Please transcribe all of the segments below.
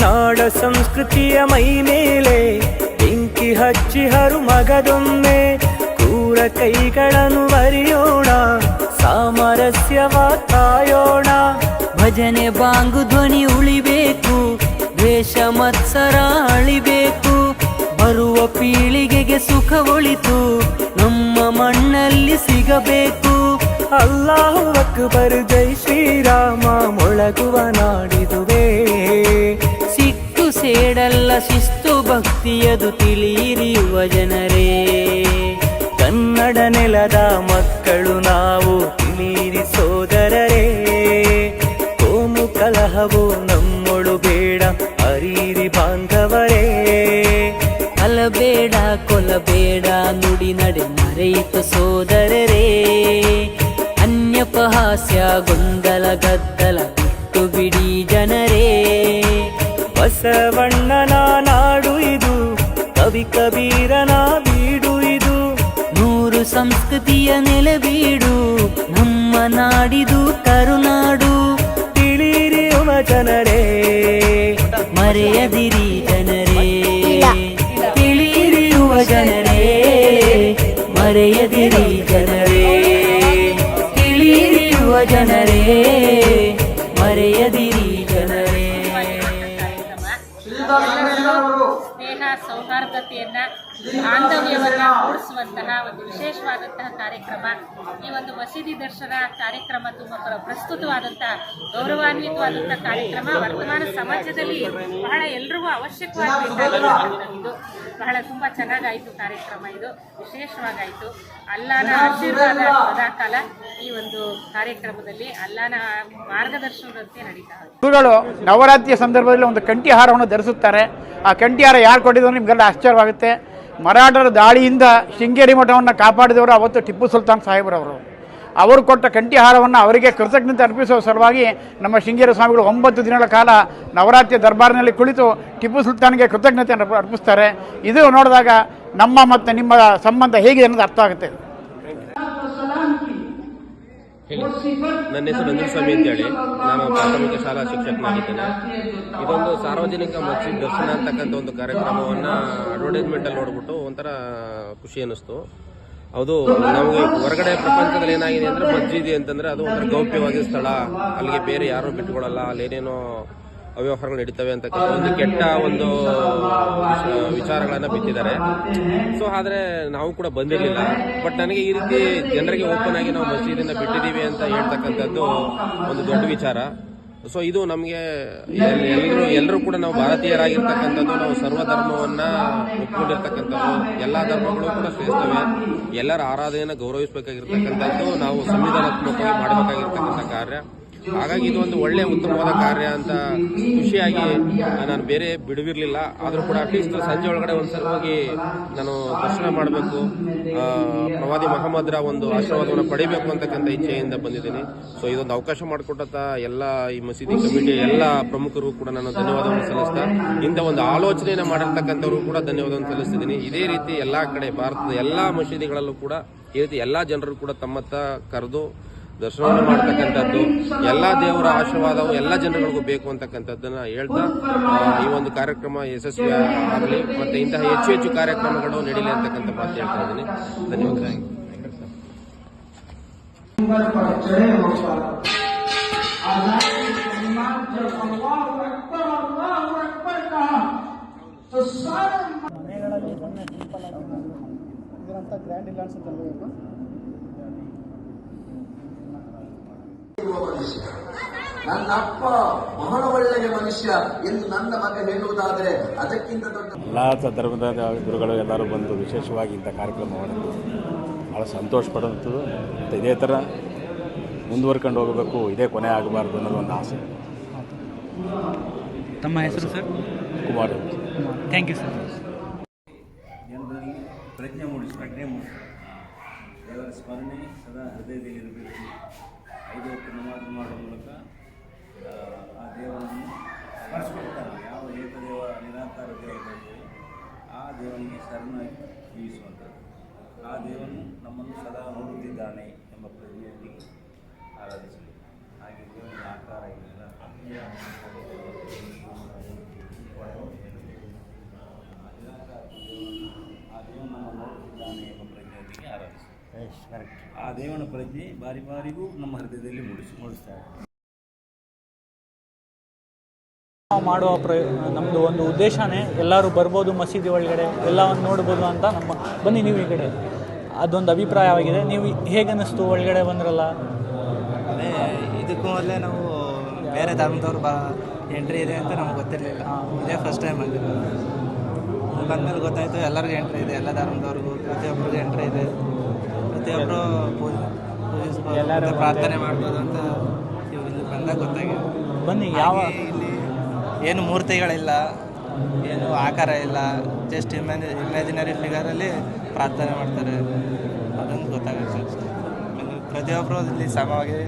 ನಾಡ ಸಂಸ್ಕೃತಿಯ ಮೈ ಮೇಲೆ ಬೆಂಕಿ ಹಚ್ಚಿ ಹರು ಮಗದೊಮ್ಮೆ ಕ್ರೂರ ಕೈಗಳನ್ನು ಬರೆಯೋಣ ಸಾಮರಸ್ಯವ ಕಾಯೋಣ ಭಜನೆ ಬಾಂಗು ಧ್ವನಿ ಉಳಿಬೇಕು ದ್ವೇಷ ಮತ್ಸರ ಅಳಿಬೇಕು. ಬರುವ ಪೀಳಿಗೆಗೆ ಸುಖ ಒಳಿತು ನಮ್ಮ ಮಣ್ಣಲ್ಲಿ ಸಿಗಬೇಕು. ಅಲ್ಲಾಹು ಅಕ್ಬರ್ ಜೈ ಶ್ರೀರಾಮ ಮೊಳಗುವ ನಾಡಿದುವೆ. ಸೇಡಲ್ಲ ಶಿಸ್ತು ಭಕ್ತಿಯದು ತಿಳಿಯಿರಿ ಯುವ ಜನರೇ. ಕನ್ನಡ ನೆಲದ ಮಕ್ಕಳು ನಾವು ತಿಳಿಯಿರಿ ಸೋದರರೇ. ಕೋಮು ಕಲಹವು ನಮ್ಮೊಳು ಬೇಡ ಅರೀರಿ ಬಾಂಧವರೇ. ಅಲಬೇಡ ಕೊಲಬೇಡ ನುಡಿ ನಡೆ ಮರೆಯಿತು ಸೋದರರೇ. ಅನ್ಯಪಹಾಸ್ಯ ಗೊಂದಲ ಗದ್ದಲ ಕಬೀರನ ಬೀಡು ಇದು. ನೂರು ಸಂಸ್ಕೃತಿಯ ನೆಲೆಬೀಡು ನಮ್ಮ ನಾಡಿದು ಕರುನಾಡು. ತಿಳಿರಿಯುವ ಜನರೇ ಮರೆಯದಿರಿ ಜನರೇ. ತಿಳಿರಿಯುವ ಜನರೇ ಮರೆಯದಿರಿ ಜನರೇ. ತಿಳಿರಿಯುವ ಜನರೇ ಮರೆಯದಿರಿ ಜನರೇ. ಸೌಹಾರ್ದತೆಯನ್ನ ಬಾಂಧವ್ಯವನ್ನ ಮೂಡಿಸುವಂತಹ ಒಂದು ವಿಶೇಷವಾದಂತಹ ಕಾರ್ಯಕ್ರಮ, ಈ ಒಂದು ಮಸೀದಿ ದರ್ಶನ ಕಾರ್ಯಕ್ರಮ ತುಂಬ ಪ್ರ- ಪ್ರಸ್ತುತವಾದಂತಹ ಗೌರವಾನ್ವಿತವಾದಂತಹ ಕಾರ್ಯಕ್ರಮ ವರ್ತಮಾನ ಸಮಾಜದಲ್ಲಿ ಬಹಳ ಎಲ್ರಿಗೂ ಅವಶ್ಯಕವಾಗಿದ್ದು ಬಹಳ ತುಂಬಾ ಚೆನ್ನಾಗಾಯಿತು ಕಾರ್ಯಕ್ರಮ ಇದು, ವಿಶೇಷವಾಗಾಯ್ತು. ಅಲ್ಲಾನ ಆಶೀರ್ವಾದ ಸದಾಕಾಲ ಈ ಒಂದು ಕಾರ್ಯಕ್ರಮದಲ್ಲಿ, ಅಲ್ಲಾನ ಮಾರ್ಗದರ್ಶನದಂತೆ ನಡೀತಾರೆ ನವರಾತ್ರಿಯ ಸಂದರ್ಭದಲ್ಲಿ ಒಂದು ಕಂಠಿಹಾರವನ್ನು ಧರಿಸುತ್ತಾರೆ. ಆ ಕಂಠಿಹಾರ ಯಾರು ಕೊಟ್ಟಿದ್ರು ನಿಮಗೆಲ್ಲ ಆಶ್ಚರ್ಯವಾಗುತ್ತೆ. ಮರಾಠರ ದಾಳಿಯಿಂದ ಶೃಂಗೇರಿ ಮಠವನ್ನು ಕಾಪಾಡಿದವರು ಅವತ್ತು ಟಿಪ್ಪು ಸುಲ್ತಾನ್ ಸಾಹೇಬರವರು. ಅವರು ಕೊಟ್ಟ ಕಂಠಿಹಾರವನ್ನು ಅವರಿಗೆ ಕೃತಜ್ಞತೆ ಅರ್ಪಿಸುವ ಸಲುವಾಗಿ ನಮ್ಮ ಶೃಂಗೇರಿ ಸ್ವಾಮಿಗಳು ಒಂಬತ್ತು ದಿನಗಳ ಕಾಲ ನವರಾತ್ರಿ ದರ್ಬಾರ್ನಲ್ಲಿ ಕುಳಿತು ಟಿಪ್ಪು ಸುಲ್ತಾನ್ಗೆ ಕೃತಜ್ಞತೆಯನ್ನು ಅರ್ಪ- ಅರ್ಪಿಸ್ತಾರೆ. ಇದು ನೋಡಿದಾಗ ನಮ್ಮ ಮತ್ತು ನಿಮ್ಮ ಸಂಬಂಧ ಹೇಗಿದೆ ಅನ್ನೋದು ಅರ್ಥ ಆಗುತ್ತೆ. ನನ್ನ ಹೆಸರು ರಂಜನ್ ಸ್ವಾಮಿ ಅಂತೇಳಿ. ನಾನು ಪ್ರಾಥಮಿಕ ಶಾಲಾ ಶಿಕ್ಷಕನಾಗಿದ್ದೇನೆ ಇದೊಂದು ಸಾರ್ವಜನಿಕ ಮಸೀದ್ ದರ್ಶನ ಅಂತಕ್ಕಂಥ ಒಂದು ಕಾರ್ಯಕ್ರಮವನ್ನು ಅಡ್ವರ್ಟೈಸ್ಮೆಂಟಲ್ಲಿ ನೋಡ್ಬಿಟ್ಟು ಒಂಥರ ಖುಷಿ ಅನ್ನಿಸ್ತು. ಅದು ನಮಗೆ ಹೊರಗಡೆ ಪ್ರಪಂಚದಲ್ಲಿ ಏನಾಗಿದೆ ಅಂದರೆ ಮಸ್ಜಿದಿ ಅಂತಂದರೆ ಅದು ಒಂಥರ ಗೌಪ್ಯವಾದ ಸ್ಥಳ. ಅಲ್ಲಿಗೆ ಬೇರೆ ಯಾರೂ ಬಿಟ್ಕೊಡಲ್ಲ ಅಲ್ಲೇನೇನೋ ಅವ್ಯವಹಾರಗಳು ನಡೀತವೆ ಅಂತಕ್ಕಂಥ ಒಂದು ಕೆಟ್ಟ ಒಂದು ವಿಚಾರಗಳನ್ನ ಬಿತ್ತಿದ್ದಾರೆ. ಸೊ ಆದರೆ ನಾವು ಕೂಡ ಬಂದಿರಲಿಲ್ಲ. ಬಟ್ ನನಗೆ ಈ ರೀತಿ ಜನರಿಗೆ ಓಪನ್ ಆಗಿ ನಾವು ಮಸೀದಿನ ಬಿಟ್ಟಿದ್ದೀವಿ ಅಂತ ಹೇಳ್ತಕ್ಕಂಥದ್ದು ಒಂದು ದೊಡ್ಡ ವಿಚಾರ. ಸೊ ಇದು ನಮಗೆ ಎಲ್ಲರೂ ಎಲ್ಲರೂ ಕೂಡ ನಾವು ಭಾರತೀಯರಾಗಿರ್ತಕ್ಕಂಥದ್ದು, ನಾವು ಸರ್ವ ಧರ್ಮವನ್ನ ಒಪ್ಕೊಂಡಿರ್ತಕ್ಕಂಥದ್ದು, ಎಲ್ಲ ಧರ್ಮಗಳು ಕೂಡ ಶ್ರೇಷ್ಠವೇ. ಎಲ್ಲರ ಆರಾಧನೆಯನ್ನು ಗೌರವಿಸಬೇಕಾಗಿರ್ತಕ್ಕಂಥದ್ದು, ನಾವು ಸಂವಿಧಾನಾತ್ಮಕವಾಗಿ ಮಾಡಬೇಕಾಗಿರ್ತಕ್ಕಂಥ ಕಾರ್ಯ. ಹಾಗಾಗಿ ಇದು ಒಂದು ಒಳ್ಳೆ ಉತ್ತಮವಾದ ಕಾರ್ಯ ಅಂತ ಖುಷಿಯಾಗಿ ನಾನು ಬೇರೆ ಬಿಡುವಿರಲಿಲ್ಲ. ಆದರೂ ಕೂಡ ಅಟ್ಲೀಸ್ಟ್ ಸಂಜೆ ಒಳಗಡೆ ಒಂದ್ಸಲ ಹೋಗಿ ನಾನು ದರ್ಶನ ಮಾಡಬೇಕು. ಪ್ರವಾದಿ ಮಹಮ್ಮದ್ರ ಒಂದು ಆಶೀರ್ವಾದವನ್ನು ಪಡಿಬೇಕು ಅಂತಕ್ಕಂಥ ಇಚ್ಛೆಯಿಂದ ಬಂದಿದ್ದೀನಿ. ಸೊ ಇದೊಂದು ಅವಕಾಶ ಮಾಡಿಕೊಟ್ಟಂತ ಎಲ್ಲ ಈ ಮಸೀದಿ ಕಮಿಟಿ, ಎಲ್ಲ ಪ್ರಮುಖರು ಕೂಡ ನಾನು ಧನ್ಯವಾದವನ್ನು ಸಲ್ಲಿಸ್ತಾ, ಇಂಥ ಒಂದು ಆಲೋಚನೆಯನ್ನು ಮಾಡಿರ್ತಕ್ಕಂಥವ್ರು ಕೂಡ ಧನ್ಯವಾದವನ್ನು ಸಲ್ಲಿಸ್ತಿದ್ದೀನಿ. ಇದೇ ರೀತಿ ಎಲ್ಲ ಕಡೆ ಭಾರತದ ಎಲ್ಲ ಮಸೀದಿಗಳಲ್ಲೂ ಕೂಡ, ಈ ರೀತಿ ಎಲ್ಲ ಜನರು ಕೂಡ ತಮ್ಮತ್ತ ಕರೆದು ದರ್ಶನವನ್ನು ಮಾಡ್ತಕ್ಕಂಥದ್ದು, ಎಲ್ಲ ದೇವರ ಆಶೀರ್ವಾದವು, ಎಲ್ಲ ಜನಗಳಿಗೂ ಬೇಕು ಅಂತಕ್ಕಂಥದ್ದನ್ನ ಹೇಳ್ತಾ ಈ ಒಂದು ಕಾರ್ಯಕ್ರಮ ಯಶಸ್ವಿ ಆಗಲಿ, ಮತ್ತೆ ಇಂತಹ ಹೆಚ್ಚು ಹೆಚ್ಚು ಕಾರ್ಯಕ್ರಮಗಳು ನಡೀಲಿ ಅಂತಕ್ಕಂಥ ಮಾತು ಹೇಳ್ತಾ ಇದ್ದೀನಿ. ಧನ್ಯವಾದ. ನನ್ನ ಅಪ್ಪ ಬಹಳ ಒಳ್ಳೆಯ ಮನುಷ್ಯ ಎಂದು ನನ್ನ ಮಗ ಹೇಳುವುದಾದರೆ ಅದಕ್ಕಿಂತ ದೊಡ್ಡ ಎಲ್ಲ ಧರ್ಮದ ಗುರುಗಳು ಎಲ್ಲರೂ ಬಂದು ವಿಶೇಷವಾಗಿ ಇಂಥ ಕಾರ್ಯಕ್ರಮ ಮಾಡಿದ್ರು ಭಾಳ ಸಂತೋಷ ಪಡುವಂಥದ್ದು ಮತ್ತು ಇದೇ ಥರ ಮುಂದುವರ್ಕೊಂಡು ಹೋಗಬೇಕು ಇದೇ ಕೊನೆ ಆಗಬಾರ್ದು ಅನ್ನೋದು ಒಂದು ಆಸೆ. ತಮ್ಮ ಹೆಸರು sir? Kumar. Thank you sir ಜನರಲ್ಲಿ ಪ್ರಜ್ಞೆ ಮೂಡಿಸಿ ಪ್ರಜ್ಞೆ ಮೂಡಿಸಿ. ದೇವರ ಸ್ಮರಣೆ ಸದಾ ಹೃದಯದಲ್ಲಿರಬೇಕು. ಐದು ಹೊತ್ತು ನಮಾಜ್ ಮಾಡುವ ಮೂಲಕ ಆ, ದೇವರನ್ನು ಸ್ಮರಿಸ್ಕೊಳ್ತಾರೆ. ಯಾವ ಏಕದೇವ ನಿರಾಕಾರ ದೇವರಿದೆ ಆ ದೇವನಿಗೆ ಶರಣಾಗಿ ಜೀವಿಸುವಂಥದ್ದು. ಆ ದೇವನು ನಮ್ಮನ್ನು ಸದಾ ನೋಡುತ್ತಿದ್ದಾನೆ ಎಂಬ ಪ್ರಜ್ಞೆಯಲ್ಲಿ ಆರಾಧಿಸಬೇಕು ಹಾಗೆ ದೇವರ ಆಕಾರ ಇಲ್ಲ ದೇವನ ಪ್ರಜ್ಞೆ ಬಾರಿ ಬಾರಿಗೂ ನಮ್ಮ ಹೃದಯದಲ್ಲಿ ಮೂಡಿಸಿ ಮೂಡಿಸ್ತಾರೆ ನಾವು ಮಾಡುವ ಪ್ರ ನಮ್ಮದು ಒಂದು ಉದ್ದೇಶನೇ ಎಲ್ಲರೂ ಬರ್ಬೋದು ಮಸೀದಿ ಒಳಗಡೆ ಎಲ್ಲವನ್ನು ನೋಡ್ಬೋದು ಅಂತ ನಮ್ಮ ಬನ್ನಿ ನೀವು ಈ ಕಡೆ. ಅದೊಂದು ಅಭಿಪ್ರಾಯವಾಗಿದೆ. ನೀವು ಹೇಗೆ ಅನ್ನಿಸ್ತು ಒಳಗಡೆ ಬಂದ್ರಲ್ಲ? ಅದೇ ಇದಕ್ಕೂ ಮೊದಲೇ ನಾವು ಬೇರೆ ಧರ್ಮದವ್ರು ಬಾ ಎಂಟ್ರಿ ಇದೆ ಅಂತ ನಮ್ಗೆ ಗೊತ್ತಿರಲಿಲ್ಲ. ಇದೇ ಫಸ್ಟ್ ಟೈಮ್ ಆಗಿರೋದು ಇಲ್ಲಿ ಬಂದಮೇಲೆ ಗೊತ್ತಾಯಿತು ಎಲ್ಲರಿಗೂ ಎಂಟ್ರಿ ಇದೆ ಎಲ್ಲ ಧರ್ಮದವ್ರಿಗೂ ಪ್ರತಿಯೊಬ್ಬರಿಗೂ ಎಂಟ್ರಿ ಇದೆ. ಪ್ರತಿಯೊಬ್ಬರು ಪೂಜೆ ಪೂಜಿಸ್ಬೋದು ಪ್ರಾರ್ಥನೆ ಮಾಡ್ಬೋದು ಅಂತ ಇಲ್ಲಿ ಬಂದಾಗ ಗೊತ್ತಾಗಿದೆ. ಬನ್ನಿ ಯಾವ ಇಲ್ಲಿ ಏನು ಮೂರ್ತಿಗಳಿಲ್ಲ ಏನು ಆಕಾರ ಇಲ್ಲ ಜಸ್ಟ್ ಇಮ್ಯಾಜಿ ಇಮ್ಯಾಜಿನರಿ ಫಿಗರಲ್ಲಿ ಪ್ರಾರ್ಥನೆ ಮಾಡ್ತಾರೆ. ಅದೊಂದು ಗೊತ್ತಾಗುತ್ತೆ ಪ್ರತಿಯೊಬ್ಬರು ಇಲ್ಲಿ ಸಮವಾಗಿ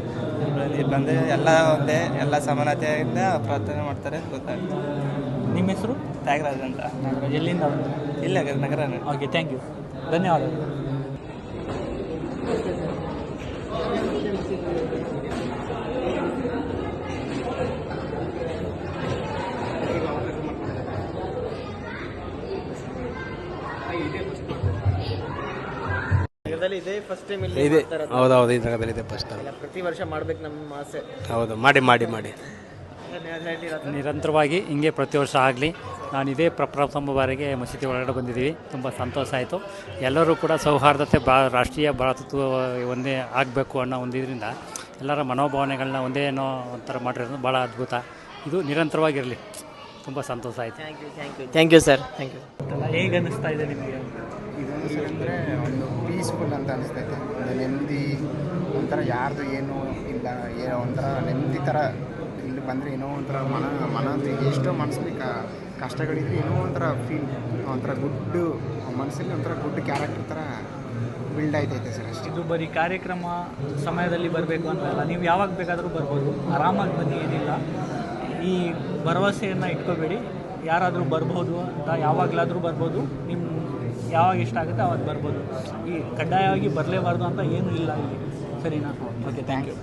ಇಲ್ಲಿ ಬಂದು ಎಲ್ಲ ಒಂದೇ ಎಲ್ಲ ಸಮಾನತೆಯಿಂದ ಪ್ರಾರ್ಥನೆ ಮಾಡ್ತಾರೆ ಅಂತ ಗೊತ್ತಾಗುತ್ತೆ. ನಿಮ್ಮ ಹೆಸರು? ತ್ಯಾಗರಾಜ್ ಅಂತ. ಎಲ್ಲಿಂದ? ಇಲ್ಲ ನಗರ ಓಕೆ ಥ್ಯಾಂಕ್ ಯು ಧನ್ಯವಾದಗಳು. ಇದೆ ಹೌದೌದು ಈ ಜಾಗದಲ್ಲಿ ಇದೆ ಫಸ್ಟ್ ಟೈಮ್ ಪ್ರತಿ ವರ್ಷ ಮಾಡ್ಬೇಕು ನಮ್ಮ ಆಸೆ. ಹೌದು ಮಾಡಿ ಮಾಡಿ ಮಾಡಿ. ನಿರಂತರವಾಗಿ ಹಿಂಗೆ ಪ್ರತಿ ವರ್ಷ ಆಗಲಿ ನಾನು ಇದೇ ಪ್ರಪ್ರಥಮ ಬಾರಿಗೆ ಮಸೀದಿ ಒಳಗಡೆ ಬಂದಿದ್ದೀವಿ. ತುಂಬ ಸಂತೋಷ ಆಯಿತು. ಎಲ್ಲರೂ ಕೂಡ ಸೌಹಾರ್ದತೆ ಬಾ ರಾಷ್ಟ್ರೀಯ ಭಾರತತ್ವ ಒಂದೇ ಆಗಬೇಕು ಅನ್ನೋ ಒಂದು ಇದರಿಂದ ಎಲ್ಲರ ಮನೋಭಾವನೆಗಳನ್ನ ಒಂದೇ ಏನೋ ಒಂಥರ ಮಾಡಿರೋದು ಭಾಳ ಅದ್ಭುತ. ಇದು ನಿರಂತರವಾಗಿರಲಿ. ತುಂಬ ಸಂತೋಷ ಆಯಿತು. Thank you thank you thank you sir thank you ಹೇಗೆ ಅನ್ನಿಸ್ತಾ ಇದೆ ನಿಮಗೆ? ಇದು ಅಂದರೆ ಒಂದು ಪೀಸ್ಫುಲ್ ಅಂತ ಅನಿಸ್ತೈತೆ ನೆಮ್ಮದಿ ಒಂಥರ ಯಾರ್ದು ಏನು ಇಲ್ಲ ಏನೋ ಒಂಥರ ನೆಮ್ಮದಿ ಥರ ಬಂದರೆ ಏನೋ ಒಂಥರ ಮನ ಮನ ಎಷ್ಟೋ ಮನಸ್ಸಲ್ಲಿ ಕಷ್ಟಗಳಿದ್ರೆ ಏನೋ ಒಂಥರ ಫೀಲ್ ಒಂಥರ ಗುಡ್ಡು ಮನಸ್ಸಲ್ಲಿ ಒಂಥರ ಗುಡ್ ಕ್ಯಾರೆಕ್ಟರ್ ಥರ ಬಿಲ್ಡ್ ಆಯ್ತೈತೆ ಸರ್ ಅಷ್ಟೇ. ಇದು ಬರೀ ಕಾರ್ಯಕ್ರಮ ಸಮಯದಲ್ಲಿ ಬರಬೇಕು ಅಂತಲ್ಲ ನೀವು ಯಾವಾಗ ಬೇಕಾದರೂ ಬರ್ಬೋದು. ಆರಾಮಾಗಿ ಬನ್ನಿ ಏನಿಲ್ಲ. ಈ ಭರವಸೆಯನ್ನು ಇಟ್ಕೋಬೇಡಿ. ಯಾರಾದರೂ ಬರ್ಬೋದು ಅಂತ ಯಾವಾಗಲಾದರೂ ಬರ್ಬೋದು. ನಿಮ್ಮ ಯಾವಾಗ ಇಷ್ಟ ಆಗುತ್ತೆ ಅವಾಗ ಬರ್ಬೋದು. ಈ ಕಡ್ಡಾಯವಾಗಿ ಬರಲೇಬಾರ್ದು ಅಂತ ಏನೂ ಇಲ್ಲ ಇಲ್ಲಿ. ಸರಿನಾ? Okay thank you